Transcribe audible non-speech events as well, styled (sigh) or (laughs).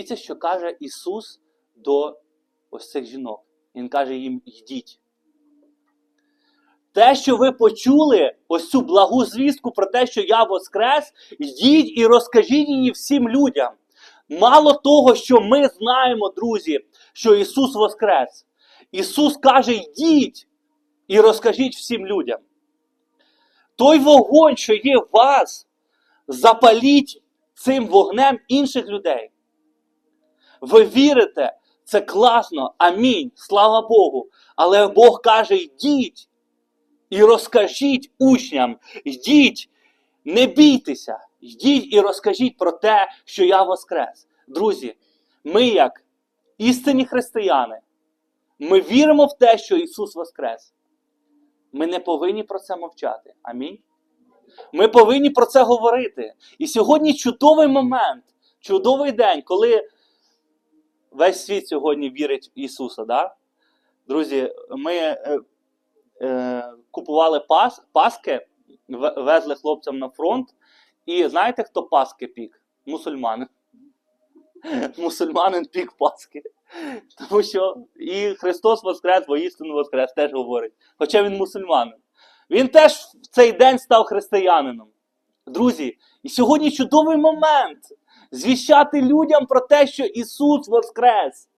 Дивіться, що каже Ісус до ось цих жінок. Він каже їм: йдіть. Те, що ви почули, ось цю благу звістку про те, що я воскрес, йдіть і розкажіть її всім людям. Мало того, що ми знаємо, друзі, що Ісус воскрес. Ісус каже: йдіть і розкажіть всім людям. Той вогонь, що є в вас, запаліть цим вогнем інших людей. Ви вірите, це класно, амінь, слава Богу. Але Бог каже: йдіть і розкажіть учням, йдіть, не бійтеся, йдіть і розкажіть про те, що я воскрес. Друзі, ми, як істинні християни, ми віримо в те, що Ісус воскрес. Ми не повинні про це мовчати. Амінь. Ми повинні про це говорити. І сьогодні чудовий момент, чудовий день, коли весь світ сьогодні вірить в Ісуса. Да? Друзі, ми е, е, купували пас, паски, везли хлопцям на фронт. І знаєте, хто паски пік? Мусульмани. (laughs) Мусульманин пік паски. Тому що і Христос Воскрес, воістину Воскрес теж говорить. Хоча він мусульманин. Він теж в цей день став християнином. Друзі, і сьогодні чудовий момент звіщати людям про те, що Ісус Воскрес.